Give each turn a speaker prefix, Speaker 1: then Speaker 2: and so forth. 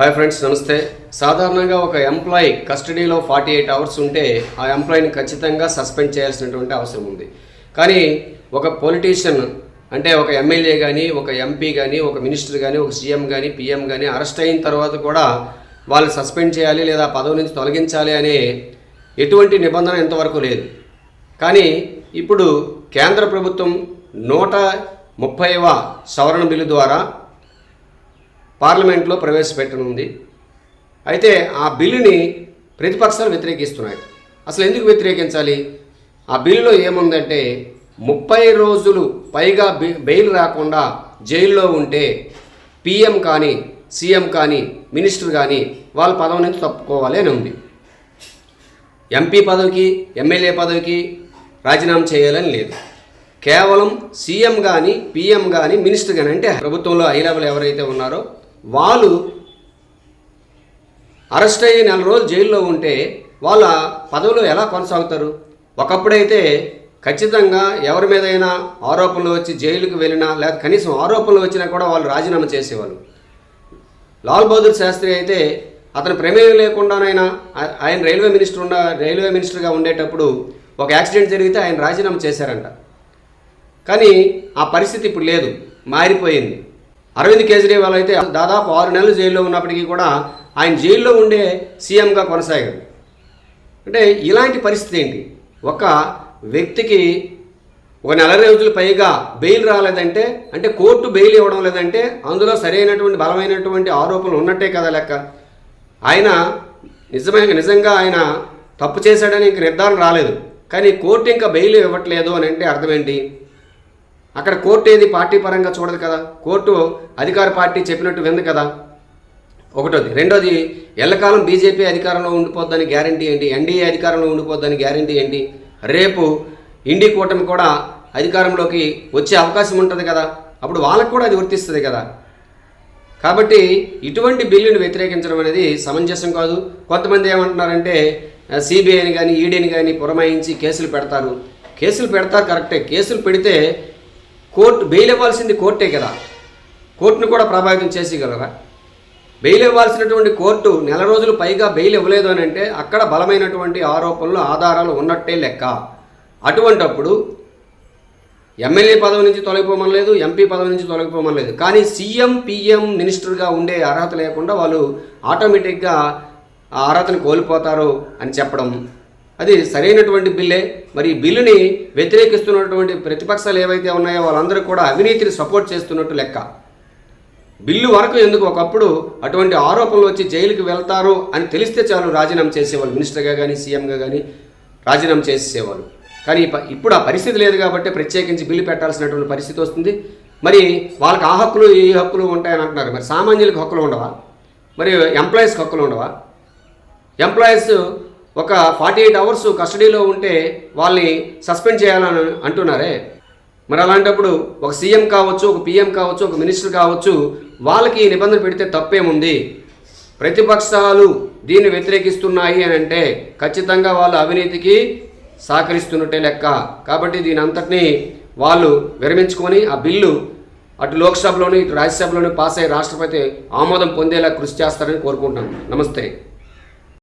Speaker 1: Hi friends నమస్తే. సాధారణంగా ఒక ఎంప్లాయీ కస్టడీలో ఫార్టీ ఎయిట్ అవర్స్ ఉంటే ఆ ఎంప్లాయీని ఖచ్చితంగా సస్పెండ్ చేయాల్సినటువంటి అవసరం ఉంది. కానీ ఒక పొలిటీషియన్ అంటే ఒక ఎమ్మెల్యే కానీ ఒక ఎంపీ కానీ ఒక మినిస్టర్ కానీ ఒక సీఎం కానీ పీఎం కానీ అరెస్ట్ అయిన తర్వాత కూడా వాళ్ళు సస్పెండ్ చేయాలి లేదా పదవి నుంచి తొలగించాలి అనే ఎటువంటి నిబంధన ఇంతవరకు లేదు. కానీ ఇప్పుడు కేంద్ర ప్రభుత్వం నూట ముప్పైవ సవరణ బిల్లు ద్వారా పార్లమెంట్లో ప్రవేశపెట్టనుంది. అయితే ఆ బిల్లుని ప్రతిపక్షాలు వ్యతిరేకిస్తున్నాయి. అసలు ఎందుకు వ్యతిరేకించాలి? ఆ బిల్లులో ఏముందంటే ముప్పై రోజులు పైగా బె- బెయిల్ రాకుండా జైల్లో ఉంటే పిఎం కానీ సీఎం కానీ మినిస్టర్ కానీ వాళ్ళ పదవి నుంచి తప్పుకోవాలి అని ఉంది. ఎంపీ పదవికి ఎమ్మెల్యే పదవికి రాజీనామా చేయాలని లేదు. కేవలం సీఎం కానీ పిఎం కానీ మినిస్టర్ కానీ అంటే ప్రభుత్వంలో హై లెవెల్ ఎవరైతే ఉన్నారో వాళ్ళు అరెస్ట్ అయ్యి నెల రోజులు జైల్లో ఉంటే వాళ్ళ పదవులు ఎలా కొనసాగుతారు? ఒకప్పుడైతే ఖచ్చితంగా ఎవరి మీదైనా ఆరోపణలు వచ్చి జైలుకు వెళ్ళినా లేదా కనీసం ఆరోపణలు వచ్చినా కూడా వాళ్ళు రాజీనామా చేసేవాళ్ళు. లాల్ బహదూర్ శాస్త్రి అయితే అతని ప్రమేయం లేకుండానైనా ఆయన రైల్వే మినిస్టర్ ఉన్న రైల్వే మినిస్టర్గా ఉండేటప్పుడు ఒక యాక్సిడెంట్ జరిగితే ఆయన రాజీనామా చేశారంట. కానీ ఆ పరిస్థితి ఇప్పుడు లేదు మారిపోయింది. అరవింద్ కేజ్రీవాల్ అయితే దాదాపు ఆరు నెలలు జైల్లో ఉన్నప్పటికీ కూడా ఆయన జైల్లో ఉండే సీఎంగా కొనసాగారు. అంటే ఇలాంటి పరిస్థితి ఏంటి? ఒక వ్యక్తికి ఒక నెల రోజులు పైగా బెయిల్ రాలేదంటే అంటే కోర్టు బెయిల్ ఇవ్వడం లేదంటే అందులో సరైనటువంటి బలమైనటువంటి ఆరోపణలు ఉన్నట్టే కదా లెక్క. ఆయన నిజమైన నిజంగా ఆయన తప్పు చేశాడని ఇంక నిర్ధారణ రాలేదు. కానీ కోర్టు ఇంకా బెయిల్ ఇవ్వట్లేదు అని అంటే అర్థం ఏంటి? అక్కడ కోర్టు ఏది? పార్టీ పరంగా చూడదు కదా. కోర్టు అధికార పార్టీ చెప్పినట్టు వింది కదా. ఒకటోది. రెండోది ఎల్లకాలం బీజేపీ అధికారంలో ఉండిపోద్దని గ్యారంటీ ఏంటి? ఎన్డీఏ అధికారంలో ఉండిపోద్దని గ్యారంటీ ఏంటి? రేపు ఇండి కూటమి కూడా అధికారంలోకి వచ్చే అవకాశం ఉంటుంది కదా. అప్పుడు వాళ్ళకు కూడా అది వర్తిస్తుంది కదా. కాబట్టి ఇటువంటి బిల్లును వ్యతిరేకించడం అనేది సమంజసం కాదు. కొంతమంది ఏమంటున్నారంటే సిబిఐని కానీ ఈడీని కానీ పురమాయించి కేసులు పెడతారు. కేసులు పెడతారు కరెక్టే. కేసులు పెడితే కోర్టు బెయిల్ ఇవ్వాల్సింది కోర్టే కదా. కోర్టును కూడా ప్రభావితం చేసేయగలరా బెయిల్ ఇవ్వాల్సినటువంటి కోర్టు నెల రోజులు పైగా బెయిల్ ఇవ్వలేదు అని అంటే అక్కడ బలమైనటువంటి ఆరోపణలు ఆధారాలు ఉన్నట్టే లెక్క. అటువంటప్పుడు ఎమ్మెల్యే పదవి నుంచి తొలగిపోమనలేదు ఎంపీ పదవి నుంచి తొలగిపోమనలేదు కానీ సీఎం పిఎం మినిస్టర్గా ఉండే అర్హత లేకుండా వాళ్ళు ఆటోమేటిక్గా ఆ అర్హతని కోల్పోతారు అని చెప్పడం అది సరైనటువంటి బిల్లే. మరి ఈ బిల్లుని వ్యతిరేకిస్తున్నటువంటి ప్రతిపక్షాలు ఏవైతే ఉన్నాయో వాళ్ళందరూ కూడా అవినీతిని సపోర్ట్ చేస్తున్నట్టు లెక్క. బిల్లు వరకు ఎందుకు ఒకప్పుడు అటువంటి ఆరోపణలు వచ్చి జైలుకి వెళ్తారు అని తెలిస్తే చాలు రాజీనామా చేసేవాళ్ళు. మినిస్టర్గా కానీ సీఎంగా కానీ రాజీనామా చేసేవాళ్ళు కానీ ఇప్పుడు ఆ పరిస్థితి లేదు కాబట్టి ప్రత్యేకించి బిల్లు పెట్టాల్సినటువంటి పరిస్థితి వస్తుంది. మరి వాళ్ళకి ఆ హక్కులు ఈ హక్కులు ఉంటాయని అంటున్నారు. మరి సామాన్యులకు హక్కులు ఉండవా? మరి ఎంప్లాయీస్కి హక్కులు ఉండవా? ఎంప్లాయీస్ ఒక ఫార్టీ ఎయిట్ అవర్స్ కస్టడీలో ఉంటే వాళ్ళని సస్పెండ్ చేయాలని అంటున్నారే. మరి అలాంటప్పుడు ఒక సీఎం కావచ్చు ఒక పీఎం కావచ్చు ఒక మినిస్టర్ కావచ్చు వాళ్ళకి ఈ నిబంధన పెడితే తప్పేముంది? ప్రతిపక్షాలు దీన్ని వ్యతిరేకిస్తున్నాయి అని అంటే ఖచ్చితంగా వాళ్ళు అవినీతికి సహకరిస్తున్నట్టే లెక్క. కాబట్టి దీని అంతటినీ వాళ్ళు విరమించుకొని ఆ బిల్లు అటు లోక్సభలోని ఇటు రాజ్యసభలోని పాస్ అయ్యి రాష్ట్రపతి ఆమోదం పొందేలా కృషి చేస్తారని కోరుకుంటున్నాను నమస్తే.